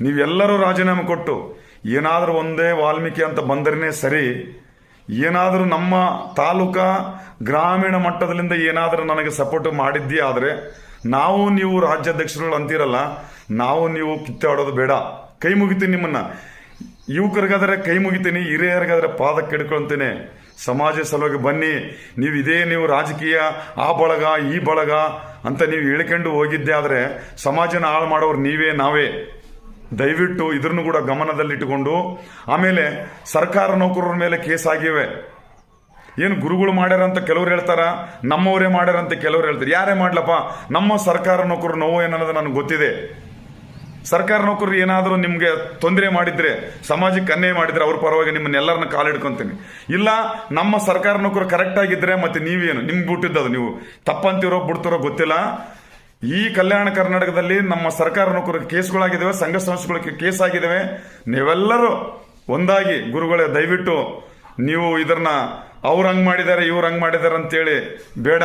ನೀವೆಲ್ಲರೂ ರಾಜೀನಾಮೆ ಕೊಟ್ಟು ಏನಾದರೂ ಒಂದೇ ವಾಲ್ಮೀಕಿ ಅಂತ ಬಂದರೇ ಸರಿ. ಏನಾದರೂ ನಮ್ಮ ತಾಲೂಕಾ ಗ್ರಾಮೀಣ ಮಟ್ಟದಲ್ಲಿಂದ ಏನಾದರೂ ನನಗೆ ಸಪೋರ್ಟ್ ಮಾಡಿದ್ದೇ ಆದರೆ, ನಾವು ನೀವು ರಾಜ್ಯಾಧ್ಯಕ್ಷರುಗಳು ಅಂತೀರಲ್ಲ, ನಾವು ನೀವು ಕಿತ್ತಾಡೋದು ಬೇಡ. ಕೈ ಮುಗಿತೀನಿ ನಿಮ್ಮನ್ನ. ಯುವಕರಿಗಾದರೆ ಕೈ ಮುಗಿತೀನಿ, ಹಿರಿಯರಿಗಾದರೆ ಪಾದ ಕೆಡ್ಕೊಳ್ತೀನಿ. ಸಮಾಜ ಸಲುವಾಗಿ ಬನ್ನಿ. ನೀವು ಇದೇ ನೀವು ರಾಜಕೀಯ, ಆ ಬಳಗ, ಈ ಬಳಗ ಅಂತ ನೀವು ಹೇಳ್ಕೊಂಡು ಹೋಗಿದ್ದೆ ಆದರೆ, ಸಮಾಜನ ಹಾಳು ಮಾಡೋರು ನೀವೇ, ನಾವೇ. ದಯವಿಟ್ಟು ಇದನ್ನು ಕೂಡ ಗಮನದಲ್ಲಿಟ್ಟುಕೊಂಡು, ಆಮೇಲೆ ಸರ್ಕಾರ ನೌಕರರ ಮೇಲೆ ಕೇಸ್ ಆಗಿವೆ. ಏನು ಗುರುಗಳು ಮಾಡ್ಯಾರಂತ ಕೆಲವ್ರು ಹೇಳ್ತಾರ? ನಮ್ಮವರೇ ಮಾಡ್ಯಾರಂತ ಕೆಲವ್ರು ಹೇಳ್ತಾರೆ. ಯಾರೇ ಮಾಡ್ಲಪ್ಪ, ನಮ್ಮ ಸರ್ಕಾರ ನೌಕರರು ನೋವು ಏನನ್ನೋದು ನನಗೆ ಗೊತ್ತಿದೆ. ಸರ್ಕಾರ ನೌಕರರು ಏನಾದರೂ ನಿಮಗೆ ತೊಂದರೆ ಮಾಡಿದ್ರೆ, ಸಮಾಜಕ್ಕೆ ಅನ್ಯಾಯ ಮಾಡಿದ್ರೆ ಅವ್ರ ಪರವಾಗಿ ನಿಮ್ಮನ್ನೆಲ್ಲರನ್ನ ಕಾಲಿಡ್ಕೊಂತೀನಿ. ಇಲ್ಲ, ನಮ್ಮ ಸರ್ಕಾರ ನೌಕರು ಕರೆಕ್ಟ್ ಆಗಿದ್ರೆ ಮತ್ತೆ ನೀವೇನು? ನಿಮ್ಗೆ ಬಿಟ್ಟಿದ್ದದು ನೀವು. ತಪ್ಪಂತಿರೋ, ಬಿಡ್ತಿರೋ ಗೊತ್ತಿಲ್ಲ. ಈ ಕಲ್ಯಾಣ ಕರ್ನಾಟಕದಲ್ಲಿ ನಮ್ಮ ಸರ್ಕಾರ ನೌಕರ ಕೇಸ್ಗಳಾಗಿದ್ದಾವೆ, ಸಂಘ ಸಂಸ್ಥೆಗಳಿಗೆ ಕೇಸ್ ಆಗಿದ್ದಾವೆ ನೀವೆಲ್ಲರೂ ಒಂದಾಗಿ ಗುರುಗಳೇ, ದಯವಿಟ್ಟು ನೀವು ಇದನ್ನ ಅವ್ರು ಹಂಗೆ ಮಾಡಿದ್ದಾರೆ, ಇವ್ರು ಹಂಗೆ ಮಾಡಿದ್ದಾರೆ ಅಂತೇಳಿ ಬೇಡ.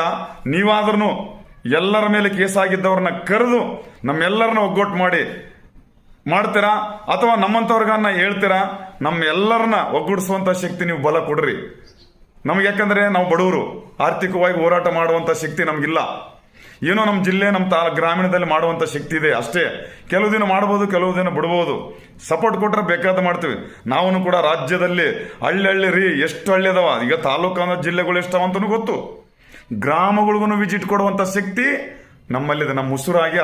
ನೀವಾದ್ರೂ ಎಲ್ಲರ ಮೇಲೆ ಕೇಸ್ ಆಗಿದ್ದವ್ರನ್ನ ಕರೆದು ನಮ್ಮೆಲ್ಲರನ್ನ ಒಗ್ಗಟ್ಟು ಮಾಡಿ ಮಾಡ್ತೀರಾ? ಅಥವಾ ನಮ್ಮಂಥವ್ರಿಗನ್ನ ಹೇಳ್ತೀರಾ? ನಮ್ಮೆಲ್ಲರನ್ನ ಒಗ್ಗೂಡಿಸುವಂತ ಶಕ್ತಿ ನೀವು ಬಲ ಕೊಡ್ರಿ. ನಮ್ಗೆ ಯಾಕಂದ್ರೆ ನಾವು ಬಡವರು. ಆರ್ಥಿಕವಾಗಿ ಹೋರಾಟ ಮಾಡುವಂತ ಶಕ್ತಿ ನಮಗಿಲ್ಲ. ಏನೋ ನಮ್ಮ ಜಿಲ್ಲೆ ನಮ್ಮ ತಾ ಗ್ರಾಮೀಣದಲ್ಲಿ ಮಾಡುವಂಥ ಶಕ್ತಿ ಇದೆ, ಅಷ್ಟೇ. ಕೆಲವು ದಿನ ಮಾಡ್ಬೋದು, ಕೆಲವು ದಿನ ಬಿಡ್ಬೋದು. ಸಪೋರ್ಟ್ ಕೊಟ್ಟರೆ ಬೇಕಾದ ಮಾಡ್ತೀವಿ. ನಾವು ಕೂಡ ರಾಜ್ಯದಲ್ಲಿ ಹಳ್ಳಿ ಹಳ್ಳಿ ರೀ, ಎಷ್ಟು ಹಳ್ಳಿ ಅದಾವ ಈಗ ತಾಲೂಕು ಜಿಲ್ಲೆಗಳು ಎಷ್ಟವ ಅಂತನೂ ಗೊತ್ತು. ಗ್ರಾಮಗಳಿಗೂ ವಿಸಿಟ್ ಕೊಡುವಂಥ ಶಕ್ತಿ ನಮ್ಮಲ್ಲಿದೆ. ನಮ್ಮ ಉಸುರಾಗಿ